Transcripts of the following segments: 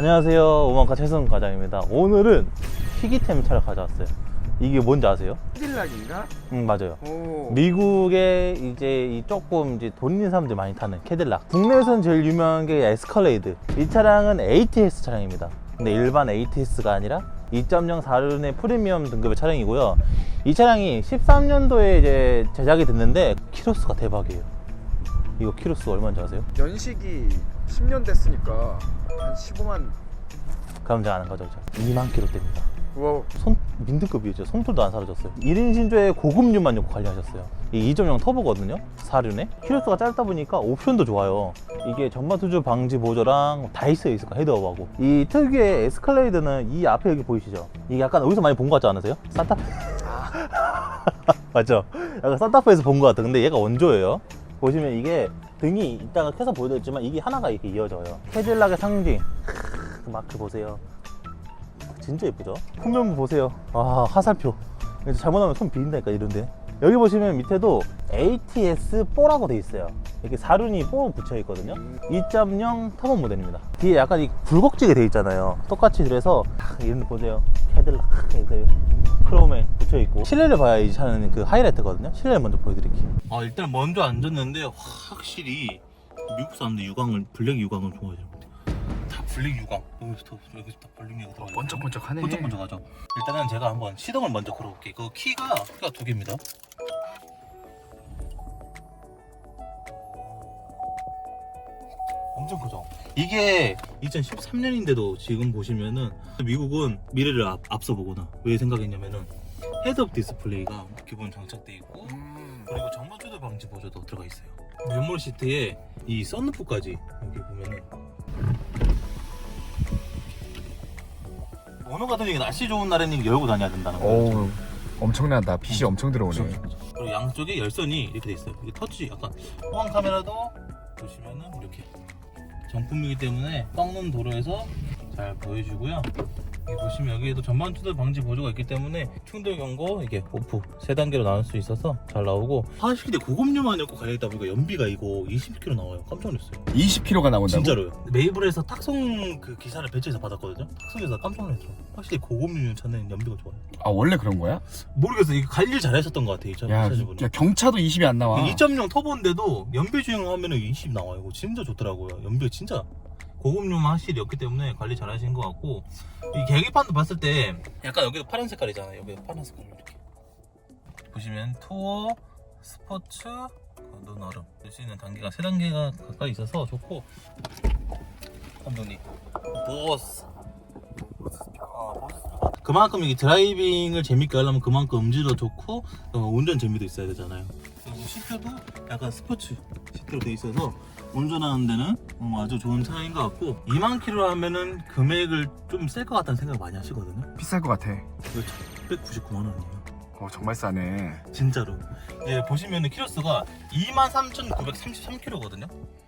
안녕하세요. 오만카 최승 과장입니다. 오늘은 희귀템 차를 가져왔어요. 이게 뭔지 아세요? 캐딜락인가? 응, 맞아요. 오. 미국에 이제 이 조금 이제 돈 있는 사람들이 많이 타는 캐딜락. 국내에서는 제일 유명한 게 에스컬레이드. 이 차량은 ATS 차량입니다. 근데 일반 ATS가 아니라 2.0 4륜의 프리미엄 등급의 차량이고요. 이 차량이 13년도에 이제 제작이 됐는데 키로수가 대박이에요. 이거 키로수 얼마인지 아세요? 연식이 10년 됐으니까 한 15만. 그럼 제가 아는 거죠. 2만 킬로대입니다. 우와. 손 민트급이죠. 손톱도 안 사라졌어요. 1인 신조에 고급류만 놓고 관리하셨어요. 이 2.0 터보거든요. 4륜에 키로수가 짧다 보니까 옵션도 좋아요. 이게 전방 투주 방지 보조랑 다 있어요. 있을까 헤드업하고 이 특유의 에스컬레이드는 이 앞에 여기 보이시죠? 이게 약간 어디서 많이 본 것 같지 않으세요? 산타페 맞죠? 약간 산타페에서 본 것 같아. 근데 얘가 원조예요. 보시면 이게 등이 이따가 켜서 보여드렸지만 이게 하나가 이렇게 이어져요. 캐딜락의 상징. 크, 그 마크 보세요. 진짜 예쁘죠? 후면부 보세요. 아 화살표. 잘못하면 손 비린다니까 이런데. 여기 보시면 밑에도 ATS4라고 돼 있어요. 이렇게 사륜이 4 붙여 있거든요. 2.0 터보 모델입니다. 뒤에 약간 이 굴곡지게 돼 있잖아요. 똑같이 그래서 딱 이런 데 보세요. 캐딜락 이렇게 크롬에 붙여 있고 실내를 봐야 이 차는 그 하이라이트거든요. 실내를 먼저 보여드릴게요. 아 일단 먼저 앉았는데 확실히 미국 사람들 유광을 블랙 유광을 좋아해요. 다 블랙 유광 여기부터 여기부터 블랙 유광 들어가. 번쩍번쩍하네. 번쩍번쩍하죠. 일단은 제가 한번 시동을 먼저 걸어볼게요. 그 키가 키가 두 개입니다. 엄청 크죠. 이게 2013년인데도 지금 보시면은 미국은 미래를 앞, 앞서 보거나 왜 생각했냐면은 헤드업 디스플레이가 기본 장착돼 있고 음. 그리고 전방 조절 방지 보조도 들어가 있어요. 맨몰 시트에 이 썬루프까지 여기 보면은 오늘 같은 경우 날씨 좋은 날에는 열고 다녀야 된다는 거죠. 오. 엄청나다. 빛이 엄청 들어오네. 그리고 양쪽에 열선이 이렇게 돼 있어요. 이게 터치 약간 호황 카메라도 보시면은 이렇게 정품이기 때문에 꺾는 도로에서 잘 보여주고요. 보시면 여기에도 전방 충돌 방지 보조가 있기 때문에 충돌 경고 이게 오프 세 단계로 나눌 수 있어서 잘 나오고 40대 고급류만 엮고 갈려있다 보니까 연비가 이거 20km 나와요. 깜짝 놀랐어요. 20km가 나온다고? 진짜로요. 메이블에서 탁송 그 기사를 배치해서 받았거든요. 탁송에서 깜짝 놀랐죠. 확실히 고급류 차는 연비가 좋아요. 아 원래 그런 거야? 모르겠어요. 이거 관리를 잘 하셨던 것 같아요. 이 차- 야. 야 경차도 20이 안 나와. 2.0 터보인데도 연비 주행하면 20 나와요. 이거 진짜 좋더라고요. 연비가 진짜 고급류만 확실히 였기 때문에 관리 잘 하신 것 같고 이 계기판도 봤을 때 약간 여기도 파란 색깔이잖아요. 여기도 파란 색깔 이렇게 보시면 투어, 스포츠, 눈 얼음 할수 있는 단계가 세 단계가 가까이 있어서 좋고 감독님 보스. 그만큼 이게 드라이빙을 재밌게 하려면 그만큼 음질도 좋고 어, 운전 재미도 있어야 되잖아요. 그리고 시트도 약간 스포츠 시트로 돼 있어서 운전하는 데는 어, 아주 좋은 차인 것 같고 2만 킬로 하면은 금액을 좀 셀 것 같다는 생각 많이 하시거든요. 비쌀 것 같아. 이거 199만 원이에요. 어 정말 싸네. 진짜로. 예, 보시면은 키로수가 23,933km거든요.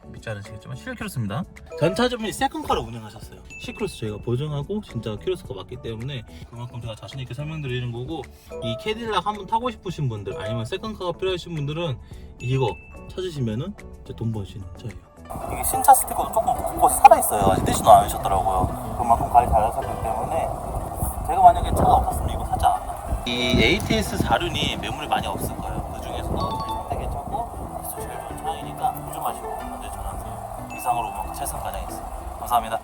믿지 않으시겠지만 11km입니다. 전차주분이 세컨카로 운행하셨어요. 10km 저희가 보증하고 진짜 키로수가 맞기 때문에 그만큼 제가 자신 있게 설명드리는 거고 이 캐딜락 한번 타고 싶으신 분들 아니면 세컨카가 필요하신 분들은 이거 찾으시면은 이제 돈 버시는 차예요. 이게 신차 스티커도 조금 곳곳이 살아있어요. 아직 떼지도 않으셨더라고요. 그만큼 관리 잘하셨기 때문에 제가 만약에 차가 없었으면 이 ATS 4륜이 매물이 많이 없을 거예요. 그 중에서도 저희 상태 괜찮고 기술 제일 좋은 차량이니까 운전 마시고 먼저 전화하세요. 이상으로 뭐 최선 과장이었습니다. 감사합니다.